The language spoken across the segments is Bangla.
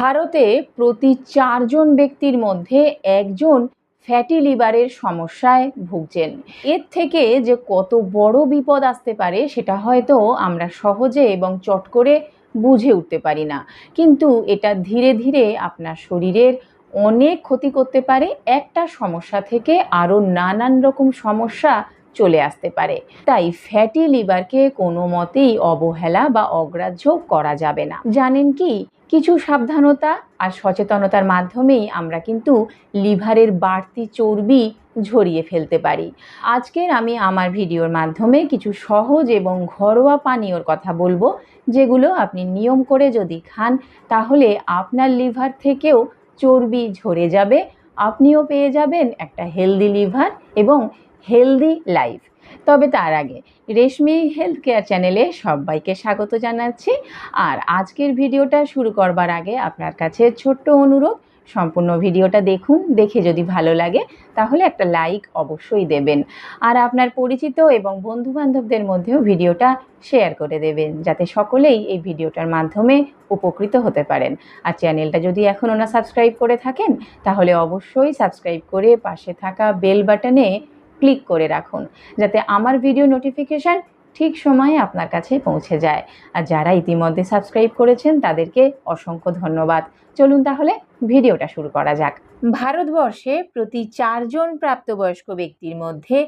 ভারতে প্রতি চারজন ব্যক্তির মধ্যে একজন ফ্যাটি লিভারের সমস্যায় ভুগছেন। এর থেকে যে কত বড় বিপদ আসতে পারে, সেটা হয়তো আমরা সহজে এবং চট করে বুঝে উঠতে পারি না। কিন্তু এটা ধীরে ধীরে আপনার শরীরের অনেক ক্ষতি করতে পারে, একটা সমস্যা থেকে আরও নানান রকম সমস্যা চলে আসতে পারে। তাই ফ্যাটি লিভারকে কোনো মতেই অবহেলা বা অগ্রাহ্য করা যাবে না। জানেন কি? কিছু সাবধানতা আর সচেতনতার মাধ্যমেই আমরা কিন্তু লিভারের বাড়তি চর্বি ঝরিয়ে ফেলতে পারি। আজকের আমি আমার ভিডিওর মাধ্যমে কিছু সহজ এবং ঘরোয়া পানীয়র কথা বলব, যেগুলো আপনি নিয়ম করে যদি খান, তাহলে আপনার লিভার থেকেও চর্বি ঝরে যাবে আপনিও পেয়ে যাবেন একটা হেলদি লিভার এবং হেলদি লাইফ তবে তার আগে রেশমি হেলথ কেয়ার চ্যানেলে সবাইকে স্বাগত জানাচ্ছি। আর আজকের ভিডিওটা শুরু করবার আগে আপনার কাছে ছোট্ট অনুরোধ সম্পূর্ণ ভিডিওটা দেখুন, দেখে যদি ভালো লাগে, তাহলে একটা লাইক অবশ্যই দেবেন। আর আপনার পরিচিত এবং বন্ধু বান্ধবদের মধ্যেও ভিডিওটা শেয়ার করে দেবেন, যাতে সকলেই এই ভিডিওটার মাধ্যমে উপকৃত হতে পারেন। আর চ্যানেলটা যদি এখনও না সাবস্ক্রাইব করে থাকেন, তাহলে অবশ্যই সাবস্ক্রাইব করে পাশে থাকা বেল বাটনে ক্লিক করে রাখুন, যাতে আমার ভিডিও নোটিফিকেশান ঠিক সময়ে আপনার কাছে পৌঁছে যায়। আর যারা ইতিমধ্যে সাবস্ক্রাইব করেছেন, তাদেরকে অসংখ্য ধন্যবাদ। চলুন তাহলে ভিডিওটা শুরু করা যাক। ভারতবর্ষে প্রতি চারজন প্রাপ্তবয়স্ক ব্যক্তির মধ্যে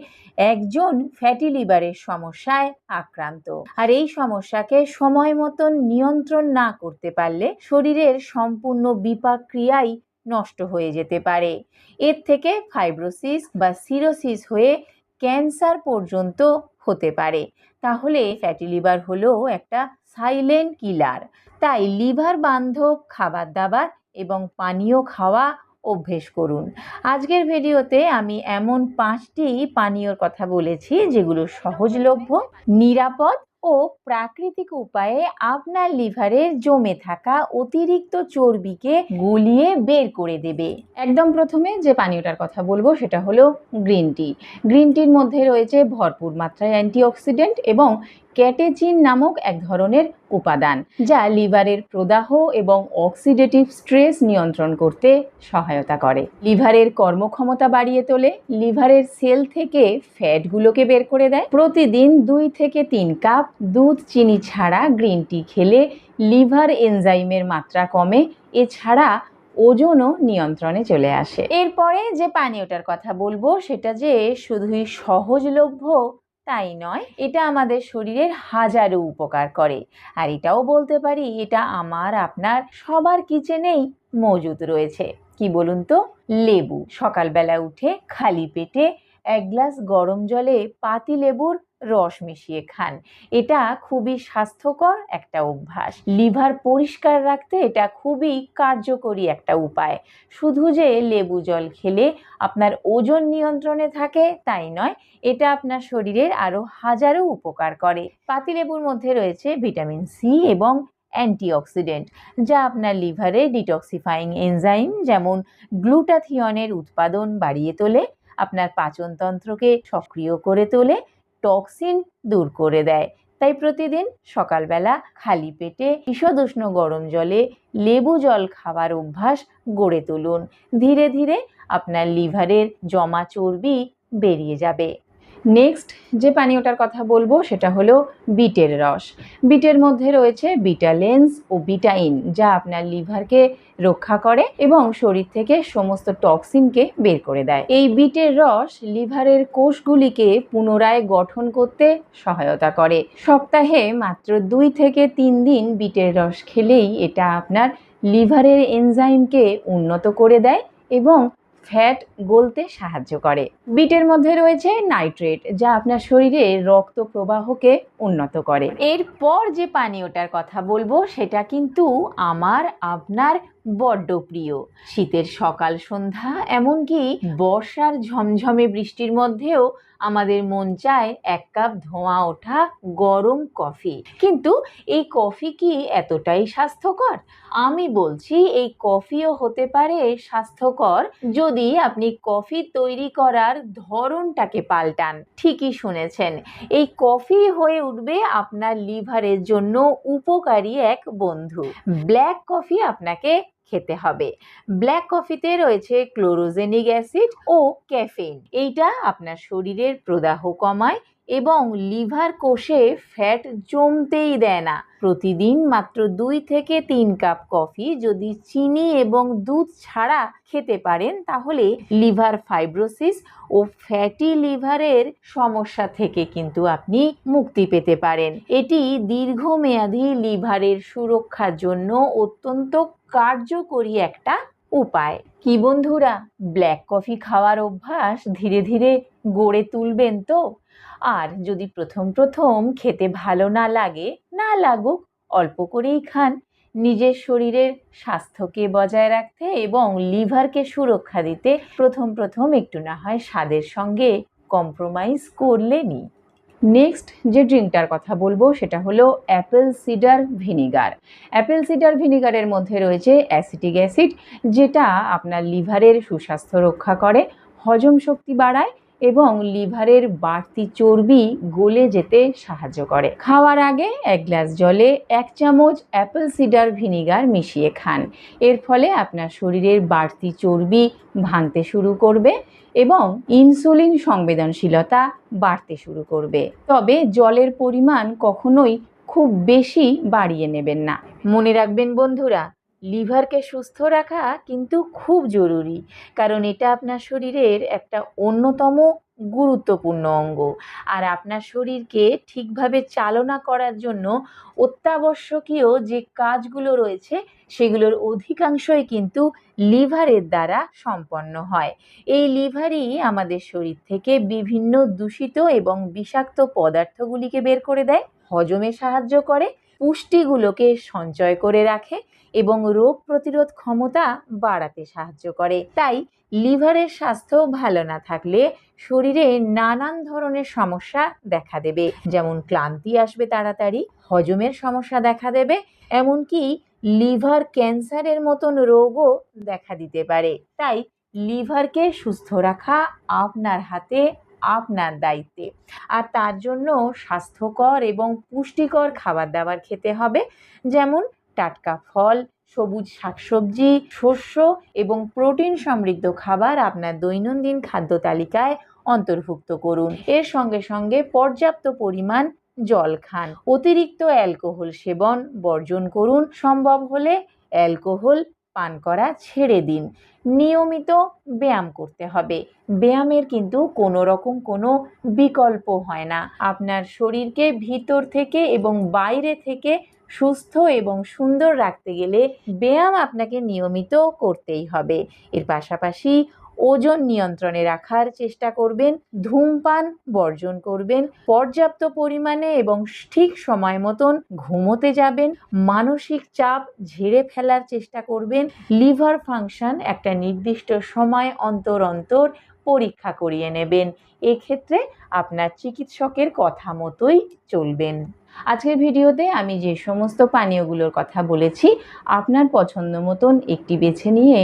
একজন ফ্যাটি লিভারের সমস্যায় আক্রান্ত। আর এই সমস্যাকে সময় মতন নিয়ন্ত্রণ না করতে পারলে শরীরের সম্পূর্ণ বিপাক ক্রিয়াই নষ্ট হয়ে যেতে পারে। এর থেকে ফাইব্রোসিস বা সিরোসিস হয়ে ক্যান্সার পর্যন্ত হতে পারে। তাহলে ফ্যাটি লিভার হলো একটা সাইলেন্ট কিলার। তাই লিভার বান্ধব খাবার দাবার এবং পানীয় খাওয়া অভ্যেস করুন। আজকের ভিডিওতে আমি এমন পাঁচটি পানীয়র কথা বলেছি যেগুলো সহজলভ্য, নিরাপদ ও প্রাকৃতিক উপায়ে আপনার লিভারের জমে থাকা অতিরিক্ত চর্বিকে গলিয়ে বের করে দেবে। একদম প্রথমে যে পানীয়টার কথা বলব সেটা হলো গ্রিন টি। গ্রিন টির মধ্যে রয়েছে ভরপুর মাত্রায় অ্যান্টিঅক্সিডেন্ট এবং ক্যাটেচিন নামক এক ধরনের উপাদান, যা লিভারের প্রদাহ এবং অক্সিডেটিভ স্ট্রেস নিয়ন্ত্রণ করতে সহায়তা করে। লিভারের কর্মক্ষমতা বাড়িয়ে তোলে, লিভারের সেল থেকে ফ্যাটগুলোকে বের করে দেয়। প্রতিদিন দুই থেকে তিন কাপ দুধ চিনি ছাড়া গ্রিন টি খেলে লিভার এনজাইমের মাত্রা কমে, এছাড়া ওজনও নিয়ন্ত্রণে চলে আসে। এরপরে যে পানীয়টার কথা বলব, সেটা যে শুধুই সহজলভ্য তাই নয়, এটা আমাদের শরীরের হাজারো উপকার করে। আর এটাও বলতে পারি, এটা আমার, আপনার, সবার কিচেনেই মজুদ রয়েছে। কি বলুন তো? লেবু। সকালবেলা উঠে খালি পেটে এক গ্লাস গরম জলে পাতি লেবুর রস মিশিয়ে খান। এটা খুবই স্বাস্থ্যকর একটা অভ্যাস। লিভার পরিষ্কার রাখতে এটা খুবই কার্যকরী একটা উপায়। শুধু যে লেবু জল খেলে আপনার ওজন নিয়ন্ত্রণে থাকে, তাই নয়, এটা আপনার শরীরের আরও হাজারো উপকার করে। পাতিলেবুর মধ্যে রয়েছে ভিটামিন সি এবং অ্যান্টিঅক্সিডেন্ট, যা আপনার লিভারে ডিটক্সিফাইং এনজাইম যেমন গ্লুটাথিয়নের উৎপাদন বাড়িয়ে তোলে, আপনার পাচনতন্ত্রকে সক্রিয় করে তোলে টক্সিন দূর করে দেয়। তাই প্রতিদিন সকালবেলা খালি পেটে ঈষদুষ্ণ গরম জলে লেবু জল খাওয়ার অভ্যাস গড়ে তুলুন। ধীরে ধীরে আপনার লিভারের জমা চর্বি বেরিয়ে যাবে। নেক্সট যে পানীয়টার কথা বলব, সেটা হলো বিটের রস। বিটের মধ্যে রয়েছে বিটালেন্স ও বিটাইন যা আপনার লিভারকে রক্ষা করে এবং শরীর থেকে সমস্ত টক্সিনকে বের করে দেয়। এই বিটের রস লিভারের কোষগুলিকে পুনরায় গঠন করতে সহায়তা করে। সপ্তাহে মাত্র দুই থেকে তিন দিন বিটের রস খেলেই এটা আপনার লিভারের এনজাইমকে উন্নত করে দেয় এবং ফ্যাট গলতে সাহায্য করে। বিটের মধ্যে রয়েছে নাইট্রেট, যা আপনার শরীরে রক্ত প্রবাহকে উন্নত করে। এরপর যে পানীয়টার কথা বলব, সেটা কিন্তু আমার, আপনার বড্ড প্রিয়। শীতের সকাল সন্ধ্যা, এমনকি বর্ষার ঝমঝমে বৃষ্টির মধ্যেও আমাদের মন চায় এক কাপ ধোঁয়া ওঠা, গরম কফি। কিন্তু এই কফি কি এতটাই স্বাস্থ্যকর? আমি বলছি এই কফিও হতে পারে স্বাস্থ্যকর যদি আপনি কফি তৈরি করার ধরনটাকে পাল্টান। ঠিকই শুনেছেন। এই কফি হয়ে উঠবে আপনার লিভারের জন্য উপকারী এক বন্ধু। ব্ল্যাক কফি আপনাকে খেতে হবে। ব্ল্যাক কফিতে রয়েছে ক্লোরোজেনিক অ্যাসিড ও ক্যাফেইন এইটা আপনার শরীরের প্রদাহ কমায় এবং লিভার কোষে ফ্যাট জমতেই দেয় না। প্রতিদিন মাত্র দুই থেকে তিন কাপ কফি যদি চিনি এবং দুধ ছাড়া খেতে পারেন, তাহলে লিভার ফাইব্রোসিস ও ফ্যাটি লিভারের সমস্যা থেকে কিন্তু আপনি মুক্তি পেতে পারেন। এটি দীর্ঘমেয়াদী লিভারের সুরক্ষার জন্য অত্যন্ত কার্যকরী একটা উপায়। কি বন্ধুরা, ব্ল্যাক কফি খাওয়ার অভ্যাস ধীরে ধীরে গড়ে তুলবেন তো। আর যদি প্রথম প্রথম খেতে ভালো না লাগে, না লাগুক, অল্প করেই খান। নিজের শরীরের স্বাস্থ্যকে বজায় রাখতে এবং লিভারকে সুরক্ষা দিতে প্রথম প্রথম একটু না হয় স্বাদের সঙ্গে কম্প্রোমাইজ করলেনই। নেক্সট যে ড্রিঙ্কটার কথা বলব, সেটা হলো apple cider vinegar apple cider ভিনিগারের মধ্যে রয়েছে অ্যাসিটিক অ্যাসিড যেটা আপনার লিভারের সুস্বাস্থ্য রক্ষা করে, হজম শক্তি বাড়ায় এবং লিভারের বাড়তি চর্বি গলে যেতে সাহায্য করে। খাওয়ার আগে এক গ্লাস জলে এক চামচ অ্যাপেল সিডার ভিনিগার মিশিয়ে খান। এর ফলে আপনার শরীরের বাড়তি চর্বি ভাঙতে শুরু করবে এবং ইনসুলিন সংবেদনশীলতা বাড়তে শুরু করবে। তবে জলের পরিমাণ কখনোই খুব বেশি বাড়িয়ে নেবেন না। মনে রাখবেন বন্ধুরা লিভারকে সুস্থ রাখা কিন্তু খুব জরুরি, কারণ এটা আপনার শরীরের একটা অন্যতম গুরুত্বপূর্ণ অঙ্গ। আর আপনার শরীরকে ঠিকভাবে চালনা করার জন্য অত্যাবশ্যকীয় যে কাজগুলো রয়েছে, সেগুলোর অধিকাংশই কিন্তু লিভারের দ্বারা সম্পন্ন হয়। এই লিভারই আমাদের শরীর থেকে বিভিন্ন দূষিত এবং বিষাক্ত পদার্থগুলিকে বের করে দেয়, হজমে সাহায্য করে পুষ্টিগুলোকে সঞ্চয় করে রাখে এবং রোগ প্রতিরোধ ক্ষমতা বাড়াতে সাহায্য করে। তাই লিভারের স্বাস্থ্য ভালো না থাকলে শরীরে নানান ধরনের সমস্যা দেখা দেবে। যেমন ক্লান্তি আসবে তাড়াতাড়ি, হজমের সমস্যা দেখা দেবে, এমনকি লিভার ক্যান্সারের মতন রোগও দেখা দিতে পারে। তাই লিভারকে সুস্থ রাখা আপনার হাতে আপনার দায়িত্বে। আর তার জন্য স্বাস্থ্যকর এবং পুষ্টিকর খাবার দাবার খেতে হবে, যেমন টাটকা ফল, সবুজ শাকসবজি, শস্য এবং প্রোটিন সমৃদ্ধ খাবার আপনার দৈনন্দিন খাদ্য তালিকায় অন্তর্ভুক্ত করুন। এর সঙ্গে সঙ্গে পর্যাপ্ত পরিমাণ জল খান। অতিরিক্ত অ্যালকোহল সেবন বর্জন করুন। সম্ভব হলে অ্যালকোহল পান করা ছেড়ে দিন। নিয়মিত ব্যায়াম করতে হবে। ব্যায়ামের কিন্তু কোনো রকম কোনো বিকল্প হয় না। আপনার শরীরকে ভিতর থেকে এবং বাইরে থেকে সুস্থ এবং সুন্দর রাখতে গেলে ব্যায়াম আপনাকে নিয়মিত করতেই হবে। এর পাশাপাশি ওজন নিয়ন্ত্রণে রাখার চেষ্টা করবেন, ধূমপান বর্জন করবেন, পর্যাপ্ত পরিমাণে এবং ঠিক সময় মতন ঘুমোতে যাবেন, মানসিক চাপ ঝেড়ে ফেলার চেষ্টা করবেন, লিভার ফাংশন একটা নির্দিষ্ট সময় অন্তর অন্তর পরীক্ষা করিয়ে নেবেন। এক্ষেত্রে আপনার চিকিৎসকের কথা মতোই চলবেন। আজকের ভিডিওতে আমি যে সমস্ত পানীয়গুলোর কথা বলেছি, আপনার পছন্দ মতন একটি বেছে নিয়ে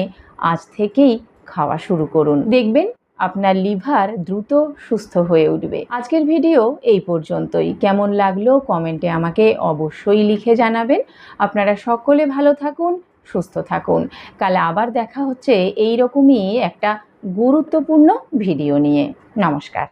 আজ থেকেই খাওয়া শুরু করুন। দেখবেন আপনার লিভার দ্রুত সুস্থ হয়ে উঠবে। আজকের ভিডিও এই পর্যন্তই। কেমন লাগল কমেন্টে আমাকে অবশ্যই লিখে জানাবেন। আপনারা সকলে ভালো থাকুন, সুস্থ থাকুন। কাল আবার দেখা হচ্ছে এই রকমই একটা গুরুত্বপূর্ণ ভিডিও নিয়ে। নমস্কার।